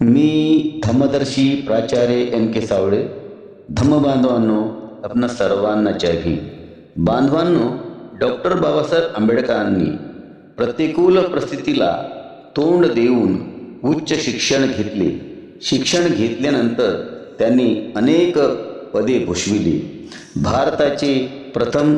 मी धम्मदर्शी प्राचार्य एम के सावळे धम्मबांधवांनो आपणा सर्वांना जय भीम बांधवांनो डॉक्टर बाबासाहेब आंबेडकरांनी प्रतिकूल परिस्थितीला तोंड देऊन उच्च शिक्षण घेतले. शिक्षण घेतल्यानंतर त्यांनी अनेक पदे भूषविली. भारताचे प्रथम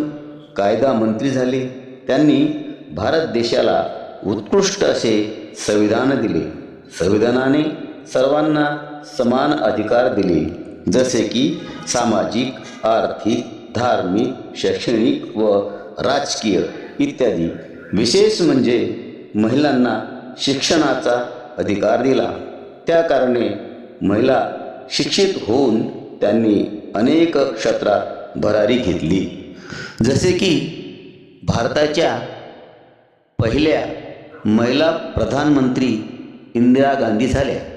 कायदा मंत्री झाले. त्यांनी भारत देशाला उत्कृष्ट असे संविधान दिले. संविधानाने सर्वांना समान अधिकार दिले. जसे की सामाजिक आर्थिक धार्मिक शैक्षणिक व राजकीय इत्यादी. विशेष म्हणजे महिलांना शिक्षणाचा अधिकार दिला. त्या कारणे महिला शिक्षित होऊन त्यांनी अनेक क्षेत्रात भरारी घेतली. जसे की भारताच्या पहिल्या महिला प्रधानमंत्री इंदिरा गांधी झाल्या.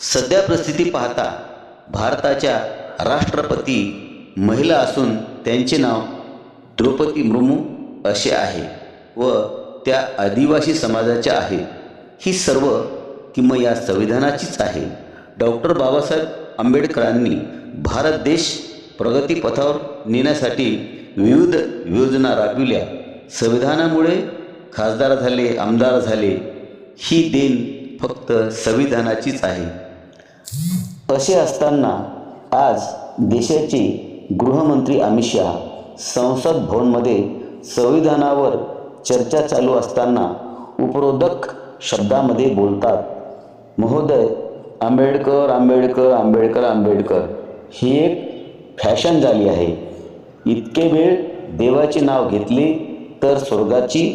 सध्या परिस्थिती पाहता भारताच्या राष्ट्रपती महिला असून त्यांचे नाव द्रौपदी मुर्मू असे आहे व त्या आदिवासी समाजाच्या आहे. ही सर्व किंमत या संविधानाचीच आहे. डॉक्टर बाबासाहेब आंबेडकरांनी भारत देश प्रगतीपथावर नेण्यासाठी विविध योजना राबविल्या. संविधानामुळे खासदार झाले आमदार झाले ही देण फक्त संविधानाचीच आहे. असे असताना आज देशाचे गृहमंत्री अमित शहा संसद भवनमध्ये संविधानावर चर्चा चालू असताना उपरोधक शब्दामध्ये बोलतात. महोदय आंबेडकर आंबेडकर आंबेडकर आंबेडकर ही एक फॅशन झाली आहे. इतके वेळ देवाचे नाव घेतले तर स्वर्गाची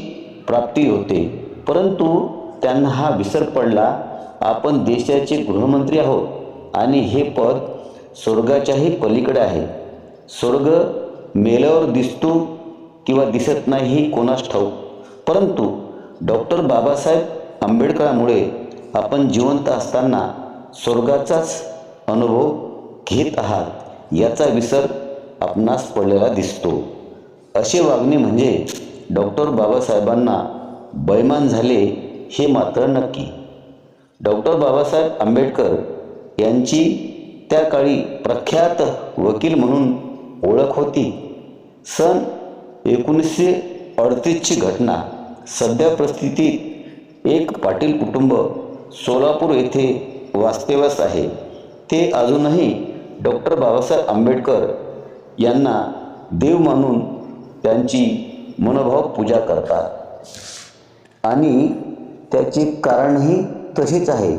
प्राप्ती होते. परंतु त्यांना हा विसर पडला आपण देशाचे गृहमंत्री आहोत आणि हे पद स्वर्गाच्याही पलीकडे आहे. स्वर्ग मेल्यावर दिसतो किंवा दिसत नाही हे कोणास ठाऊक. परंतु डॉक्टर बाबासाहेब आंबेडकरांमुळे आपण जिवंत असताना स्वर्गाचाच अनुभव घेत आहात याचा विसर आपणास पडलेला दिसतो. असे वागणे म्हणजे डॉक्टर बाबासाहेबांना बैमान झाले हे मात्र नक्की. डॉक्टर बाबासाहेब आंबेडकर यांची त्या काळी प्रख्यात वकील म्हणून ओळख होती. सन एकोणीसशे अडतीसची घटना. सध्या परिस्थितीत एक पाटील कुटुंब सोलापूर येथे वास्तव्यास आहे. ते अजूनही डॉक्टर बाबासाहेब आंबेडकर यांना देव मानून त्यांची मनोभाव पूजा करतात. आणि त्याचे कारणही तशीच आहे.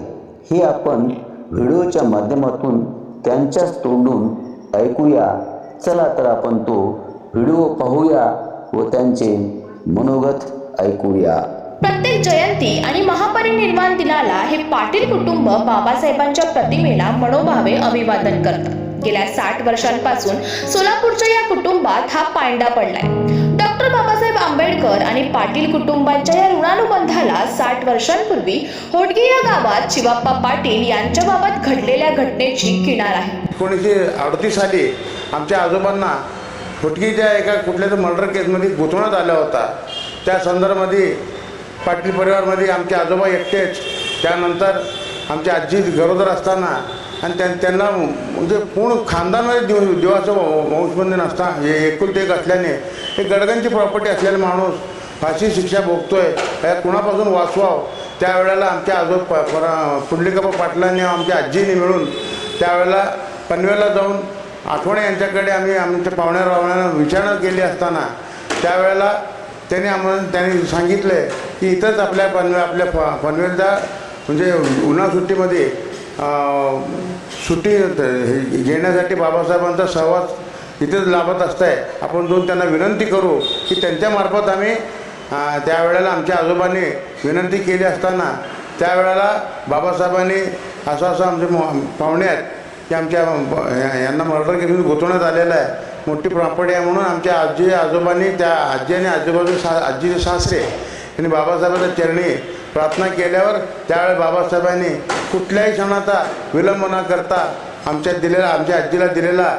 हे आपण व्हिडिओच्या माध्यमातून त्यांच्याच तोंडून ऐकूया. चला तर आपण तो व्हिडिओ पाहूया व त्यांचे मनोगत ऐकूया. प्रत्येक जयंती आणि महापरिनिर्वाण दिनाला हे पाटील कुटुंब बाबासाहेबांच्या प्रतिमेला मनोभावे अभिवादन करतात. गेल्या साठ वर्षांपासून सोलापूरच्या या कुटुंबात हा पांडा पडलाय. डॉक्टर बाबासाहेब आंबेडकर आणि पाटील कुटुंबांच्या या ऋणानुबंधाला साठ वर्षांपूर्वी होडगे या गावात शिवाप्पा पाटील यांच्या बाबत घडलेल्या घटनेची किनार आहे. एकोणीसशे अडतीस साली आमच्या आजोबांना होटगीच्या एका कुठल्या तरी मर्डर केसमध्ये गुंतवण्यात आला होता. त्या संदर्भामध्ये पाटील परिवारमध्ये आमचे आजोबा एकटेच. त्यानंतर आमची आजी गरोदर असताना आणि त्यां त्यांना म्हणजे पूर्ण खानदानमध्ये दिव देवाचं वंशबंधन असता. हे एकुलते एक असल्याने हे गडगांची प्रॉपर्टी असलेला माणूस फाशी शिक्षा भोगतोय. या कुणापासून वाचवाव? त्यावेळेला आमच्या आजो प परा पाटलांनी आमच्या आजीने मिळून त्यावेळेला पनवेलला जाऊन आठवणे यांच्याकडे आम्ही आमच्या पाहुण्या रावण्यांना विचारणा केली असताना त्यावेळेला त्यांनी आम्हाला त्यांनी सांगितलं की इथंच आपल्या पनवे आपल्या प पनवेलच्या म्हणजे उन्हा सुट्टीमध्ये सुट्टी घेण्यासाठी बाबासाहेबांचा सहवास इथेच लाभत असताय. आपण जाऊन त्यांना विनंती करू की त्यांच्यामार्फत आम्ही त्यावेळेला आमच्या आजोबांनी विनंती केली असताना त्यावेळेला बाबासाहेबांनी असं असं आमचे पाहुणे आहेत की आमच्या यांना मर्डर केली गुंतवण्यात आलेलं आहे. मोठी प्रॉपर्टी आहे म्हणून आमच्या आजी आजोबांनी त्या आजी आणि आजोबाजू सा आजीचे सासरे यांनी बाबासाहेबांच्या चरणी प्रार्थना केल्यावर त्यावेळेस बाबासाहेबांनी कुठल्याही क्षणाचा विलंब न करता आमच्या दिलेला आमच्या आजीला दिलेला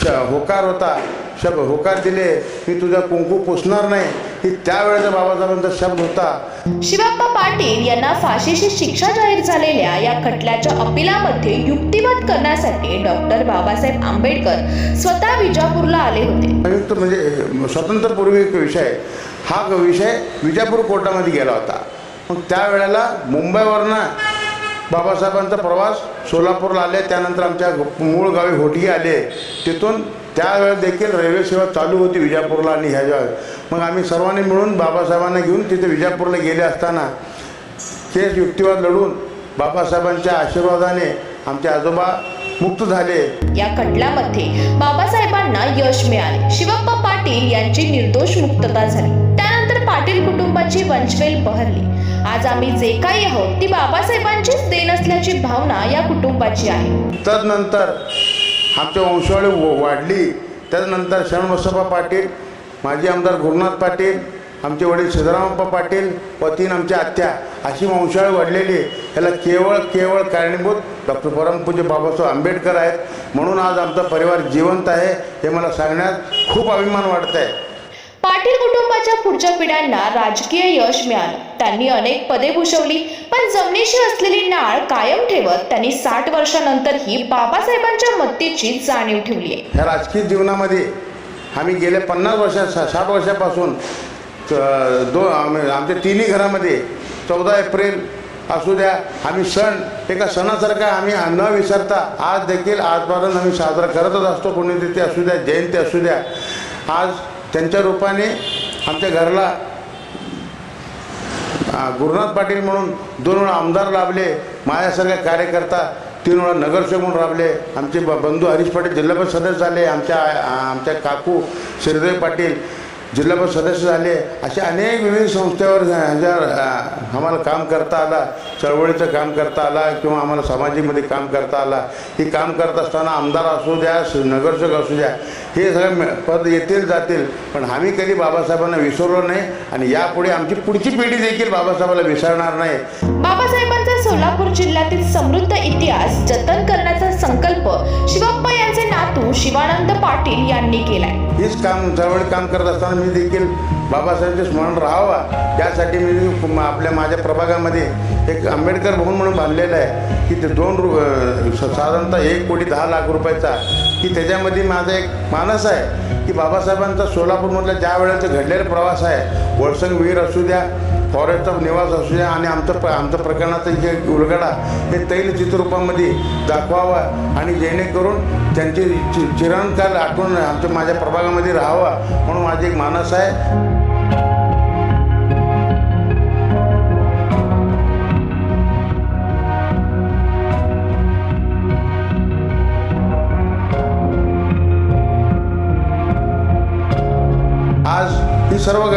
श होकार होता. शब्द होकार दिले. मी तुझा कुंकू पुसणार नाही. ही त्यावेळेचा बाबासाहेबांचा शब्द होता. शिवप्पा पाटील यांना फाशीची शिक्षा जाहीर झालेल्या या खटल्याच्या अपिलामध्ये युक्तिवाद करण्यासाठी डॉक्टर बाबासाहेब आंबेडकर स्वतः विजापूरला आले होते. संयुक्त म्हणजे स्वातंत्र्यपूर्वी एक विषय. हा विषय विजापूर कोर्टामध्ये गेला होता. मग त्यावेळेला मुंबईवरनं बाबासाहेबांचा प्रवास सोलापूरला आले त्यानंतर आमच्या मूळ गावी होटगी आले. तिथून त्यावेळेस देखील रेल्वे सेवा चालू होती विजापूरला आणि ह्याच्या मग आम्ही सर्वांनी मिळून बाबासाहेबांना घेऊन तिथे विजापूरला गेले असताना केस युक्तिवाद लढून बाबासाहेबांच्या आशीर्वादाने आमचे आजोबा मुक्त झाले. या खटल्यामध्ये बाबासाहेबांना यश मिळाले. शिवप्पा पाटील यांची निर्दोष मुक्तता झाली. त्यानंतर पाटील कुटुंबाची वंशवेल बहरली. आज आम्ही जे काही आहोत ती बाबासाहेबांचीच देण असल्याची भावना या कुटुंबाची आहे. तदनंतर आमच्या वंशावळी वाढली. त्यानंतर शरणबसप्पा पाटील माजी आमदार गुरुनाथ पाटील आमचे वडील सिद्धरामप्पा पाटील व तीन आमच्या आत्या अशी वंशाळ वाढलेली याला केवळ केवळ कारणीभूत डॉक्टर परमपूज्य बाबासाहेब आंबेडकर आहेत. म्हणून आज आमचा परिवार जिवंत आहे हे मला सांगण्यात खूप अभिमान वाटत आहे पाटील कुटुंबाच्या पुढच्या पिढ्यांना राजकीय यश मिळालं. त्यांनी अनेक पदे भूषवली पण जमिनीशी असलेली नाळ कायम ठेवत त्यांनी साठ वर्षानंतरही बाबासाहेबांच्या मत्तेची जाणीव ठेवली आहे ह्या राजकीय जीवनामध्ये आम्ही गेल्या पन्नास वर्षा साठ वर्षापासून दो आमच्या तिन्ही घरामध्ये चौदा एप्रिल असू द्या आम्ही सण एका सणासारखा आम्ही न विसरता आज देखील आजपर्यंत आम्ही साजरा करतच असतो. पुण्यतिथी असू द्या जयंती असू द्या. आज त्यांच्या रूपाने आमच्या घराला गुरुनाथ पाटील म्हणून दोन वेळा आमदार लाभले माझ्यासारख्या कार्यकर्ता तीन वेळा नगरसेवक म्हणून राबले आमचे ब- बंधू हरीश पाटील जिल्हा परिषद सदस्य झाले आमच्या आमच्या काकू श्रीदेव पाटील जिल्हा परिषद सदस्य झाले. अशा अनेक विविध संस्थेवर आम्हाला काम करता आला चळवळीचं काम करता आला किंवा आम्हाला सामाजिकमध्ये काम करता आला हे काम करत असताना आमदार असू द्या नगरसेवक असू द्या हे सगळं पद येतील जातील. पण आम्ही कधी बाबासाहेबांना विसरलो नाही आणि यापुढे आमची पुढची पिढी देखील बाबासाहेबांना विसरणार नाही. बाबासाहेबांचा सोलापूर जिल्ह्यातील समृद्ध इतिहास जतन करण्याचा संकल्प शिवप्पा शिवानंद पाटील यांनी केलाय. हीच काम चळवळी काम करत असताना मी देखील बाबासाहेबांचे स्मरण राहावा. त्यासाठी मी आपल्या माझ्या प्रभागामध्ये एक आंबेडकर भवन म्हणून बांधलेलं आहे. की ते दोन रु स- साधारणतः एक कोटी दहा लाख रुपयाचा की त्याच्यामध्ये माझा एक मानस आहे की बाबासाहेबांचा सोलापूरमधला ज्या वेळेचा घडलेला प्रवास आहे वळसंग विहीर असू द्या फॉरेस्टचा निवास असू द्या आणि आमचं प्र आमचं प्रकरणाचं जे उलगडा हे तैल चित्ररूपामध्ये दाखवावा आणि जेणेकरून त्यांची चि चिरणकाल आठवण आमच्या माझ्या प्रभागामध्ये राहावा म्हणून माझी एक मानस आहे. आज ही सर्व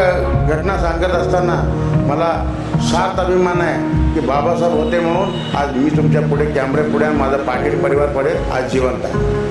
घटना सांगत असताना मला सात अभिमान आहे की बाबासाहेब होते म्हणून आज मी तुमच्यापुढे कॅमेरे पुढे माझा पाटील परिवार पडेल आज जिवंत आहे.